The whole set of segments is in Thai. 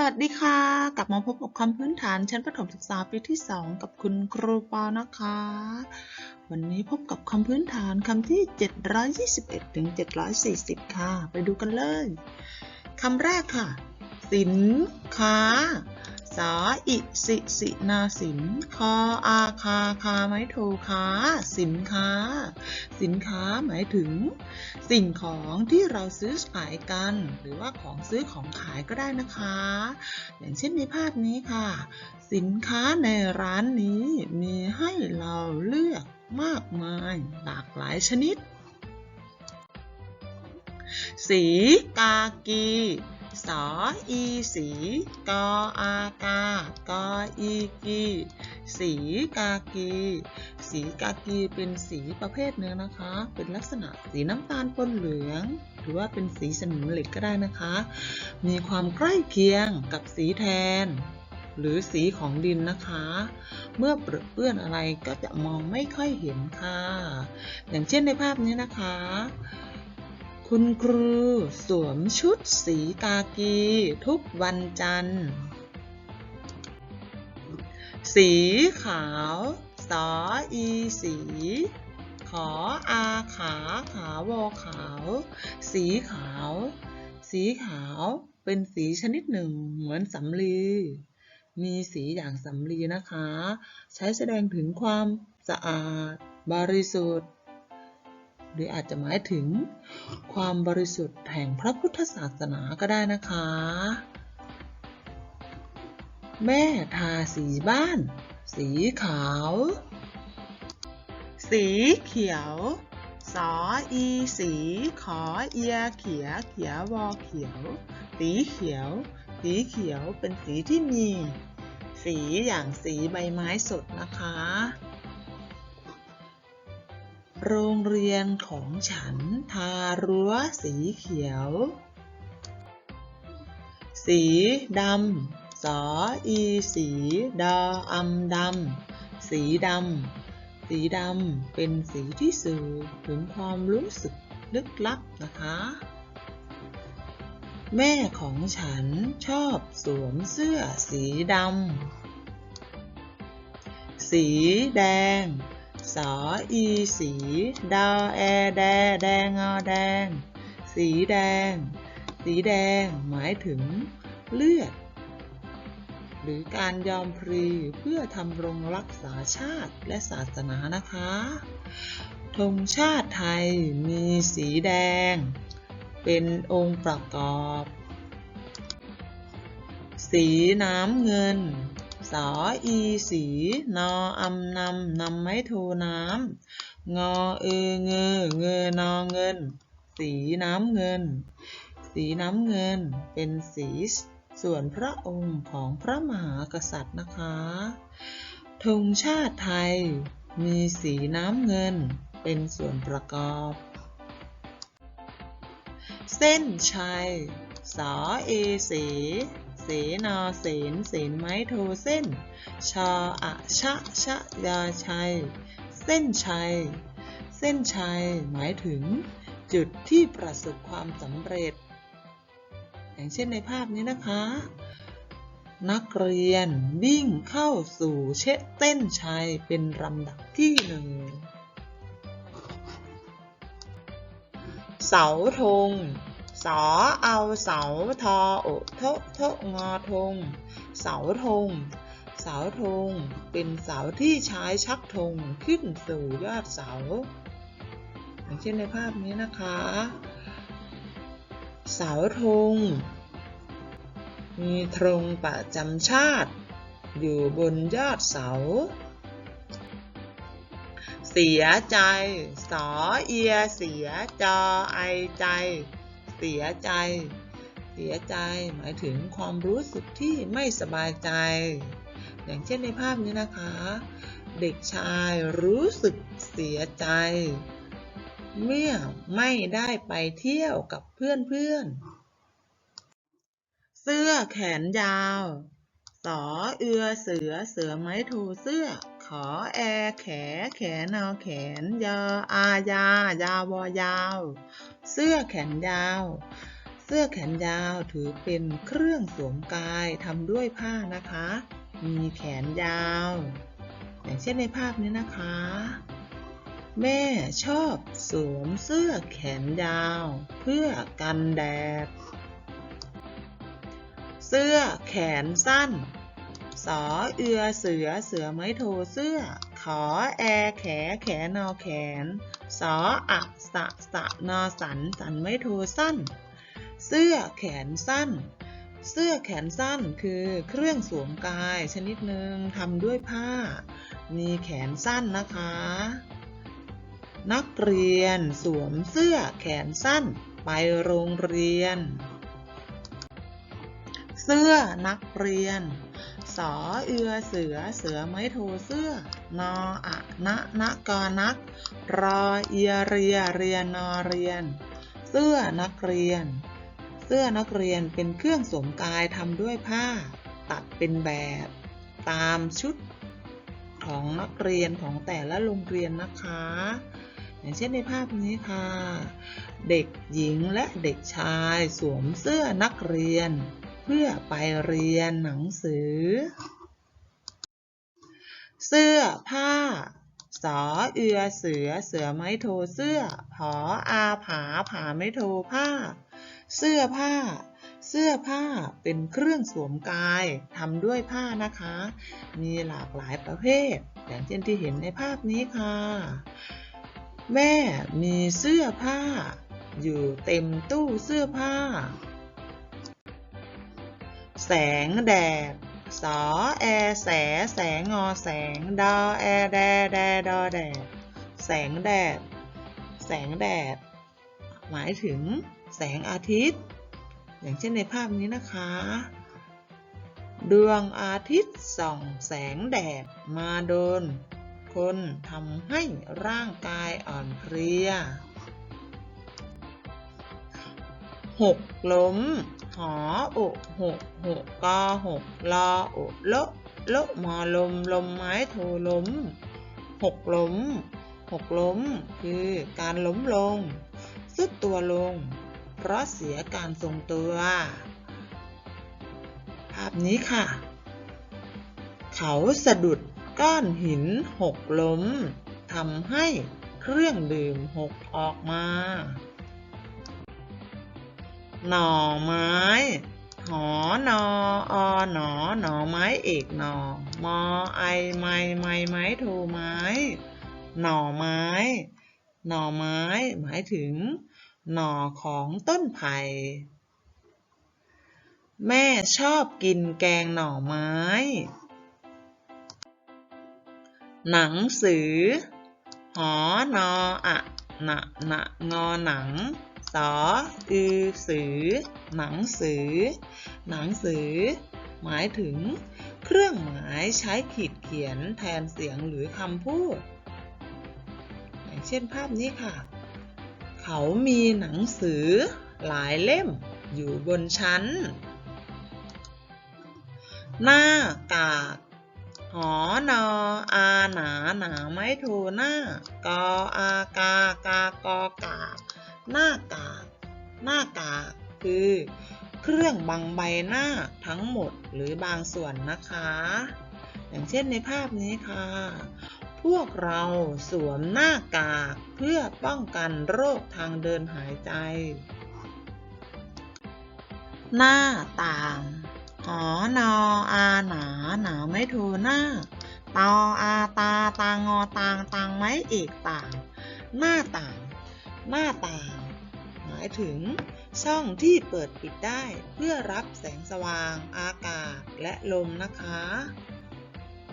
สวัสดีค่ะ กลับมาพบกับคำพื้นฐานชั้นประถมศึกษาปีที่ 2 กับคุณครูปอนะคะ วันนี้พบกับคำพื้นฐานคำที่ 721ถึง740 ค่ะ ไปดูกันเลยคำแรกค่ะ สินค้า สาอิสิสินาสิน คออาคาคาไม้โทคาสินค้า สินค้าหมายถึง สิ่งของที่เราซื้อขายกัน หรือว่าของซื้อของขายก็ได้นะคะ อย่างเช่นในภาพนี้ค่ะ สินค้าในร้านนี้มีให้เราเลือกมากมายหลากหลายชนิด สีกากี สออีสีกออากากออีกีสีกากี สีกากีเป็นสีประเภทหนึ่งนะคะ เป็นลักษณะสีน้ำตาลปนเหลือง หรือว่าเป็นสีสนิมเหล็กก็ได้นะคะ มีความใกล้เคียงกับสีแทน หรือสีของดินนะคะ เมื่อเปรอะเปื้อนอะไรก็จะมองไม่ค่อยเห็นค่ะ อย่างเช่นในภาพนี้นะคะ คุณครูสวมชุดสีกากีทุกวันจันทร์ สีขาว สออีสี ขออาขาขาวอขาว สีขาว สีขาวเป็นสีชนิดหนึ่งเหมือนสำลี มีสีอย่างสำลีนะคะ ใช้แสดงถึงความสะอาด บริสุทธิ์ หรืออาจจะหมายถึง ความบริสุทธิ์แห่งพระพุทธศาสนาก็ได้นะคะ แม่ทาสีบ้าน สีขาว สีเขียวสออีสีขอเอียเขียเขียวอเขียว สีเขียว สีเขียวเป็นสีที่มี สีอย่างสีใบไม้สดนะคะ โรงเรียนของฉันทารั้วสีเขียว สีดำสออีสีดออำดำ สีดำ สีดำเป็นสีที่สื่อถึงความรู้สึกลึกลับนะคะ แม่ของฉันชอบสวมเสื้อสีดำ สีแดง สออีสี ดอแอแด แดงอแดง สีแดง สีแดง หมายถึง เลือด หรือการยอมพลีเพื่อทำรงรักษาชาติและศาสนานะคะธงชาติไทยมีสีแดง เป็นองค์ประกอบ สีน้ำเงิน สออีสีนออำนำนำไม้โทน้ำงอเอเงอเงอนอเงิน สีน้ำเงิน สีน้ำเงินเป็นสีส่วนพระองค์ของพระมหากษัตริย์นะคะธงชาติไทยมีสีน้ำเงินเป็นส่วนประกอบ เส้นชัย สอเอเส เสนาเสนเสนไม้โทเส้น ชออะชะชะยาชัย เส้นชัย เส้นชัย หมายถึง จุดที่ประสบความสำเร็จ อย่างเช่นในภาพนี้นะคะ นักเรียนวิ่งเข้าสู่เชเต้นชัยเป็นลำดับที่หนึ่งเสาธง สอเอาเสาทออโทโทงอธงเสาธง เสาธง เป็นเสาที่ใช้ชักธงขึ้นสู่ยอดเสา อย่างเช่นในภาพนี้นะคะ เสาธง มีธงประจำชาติ อยู่บนยอดเสาเสียใจ สอเอีย เสียจอไอใจ เสียใจ เสียใจหมายถึงความรู้สึกที่ไม่สบายใจ อย่างเช่นในภาพนี้นะคะ เด็กชายรู้สึกเสียใจ เมื่อไม่ได้ไปเที่ยวกับเพื่อนๆ เสื้อแขนยาว สอเอือเสือเสือไม้โทเสื้อ ขอแอแขแขนอแขนยออายายาวอยาว เสื้อแขนยาว เสื้อแขนยาวถือเป็นเครื่องสวมกายทำด้วยผ้านะคะ มีแขนยาว อย่างเช่นในภาพนี้นะคะ แม่ชอบสวมเสื้อแขนยาว เพื่อกันแดด เสื้อแขนสั้น สอเอือเสือเสือไม้โทเสื้อ ขอแอแขแขนอแขน สออะสะสะนอสันสันไม้โทสั้น เสื้อแขนสั้น เสื้อแขนสั้นคือเครื่องสวมกายชนิดหนึ่งทำด้วยผ้า มีแขนสั้นนะคะ นักเรียนสวมเสื้อแขนสั้น ไปโรงเรียน เสื้อนักเรียน สอเอือเสือเสือไม้โทเสื้อนออะนะนะกอนัก รอเอียเรียเรียนนอเรียน เสื้อนักเรียน เสื้อนักเรียนเป็นเครื่องสวมกายทำด้วยผ้า ตัดเป็นแบบ ตามชุดของนักเรียนของแต่ละโรงเรียนนะคะ อย่างเช่นในภาพนี้ค่ะ เด็กหญิงและเด็กชายสวมเสื้อนักเรียน พื่อไปเรียนหนังสือ เสื้อผ้า สอเอือเสือเสือไม้โทเสื้อ ผออาผาผาไม้โทผ้า เสื้อผ้า เสื้อผ้าเป็นเครื่องสวมกายทำด้วยผ้านะคะ มีหลากหลายประเภท อย่างเช่นที่เห็นในภาพนี้ค่ะ แม่มีเสื้อผ้า อยู่เต็มตู้เสื้อผ้า แสงแดดสอแอแสแสงงอแสงดอแอแดแดดอแดดแสงแดด แสงแดด หมายถึงแสงอาทิตย์ อย่างเช่นในภาพนี้นะคะ ดวงอาทิตย์ส่องแสงแดดมาโดน คนทำให้ร่างกายอ่อนเพลียหกล้ม หออุหกหกกอหกลออุโลโลมอลมลมไม้โทล้มหกล้มหกล้ม คือการล้มลงสุดตัวลง เพราะเสียการทรงตัว ภาพนี้ค่ะ เขาสะดุดก้อนหินหกล้มทำให้เครื่องดื่มหกออกมา หน่อไม้หอนออหนอหน่อไม้เอกหนอมอไอไม้ไม้ไม้โทไม้ หน่อไม้ หน่อไม้ หมายถึง หน่อของต้นไผ่แม่ชอบกินแกงหน่อไม้ หนังสือ หอนออะหนะหนะงอหนัง สออือสือ หนังสือ หนังสือ หมายถึง เครื่องหมายใช้ขีดเขียนแทนเสียงหรือคำพูด อย่างเช่นภาพนี้ค่ะ เขามีหนังสือหลายเล่มอยู่บนชั้น หน้ากากหอนออาหนาหนาไม้โทหน้ากออากากากอกา หน้ากาก หน้ากากคือ เครื่องบังใบหน้าทั้งหมดหรือบางส่วนนะคะ อย่างเช่นในภาพนี้ค่ะ พวกเราสวมหน้ากากเพื่อป้องกันโรคทางเดินหายใจ หน้าต่างหอนออาหนาหนาไม่โทหน้าตออาตาตางอตางตางไม้เอกต่าง หน้าต่าง หน้าต่าง หมายถึงช่องที่เปิดปิดได้เพื่อรับแสงสว่าง อากาศและลมนะคะ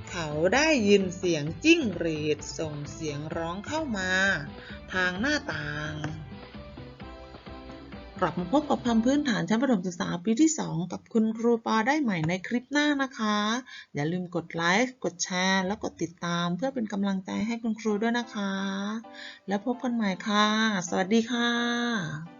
เขาได้ยินเสียงจิ้งหรีดส่งเสียงร้องเข้ามา ทางหน้าต่าง กลับมาพบกับคำพื้นฐานชั้นประถมศึกษาปีที่ 2 กับคุณครูปอได้ใหม่ในคลิปหน้านะคะ อย่าลืมกดไลค์กดแชร์และกดติดตามเพื่อเป็นกำลังใจให้คุณครูด้วยนะคะ แล้วพบกันใหม่ค่ะ สวัสดีค่ะ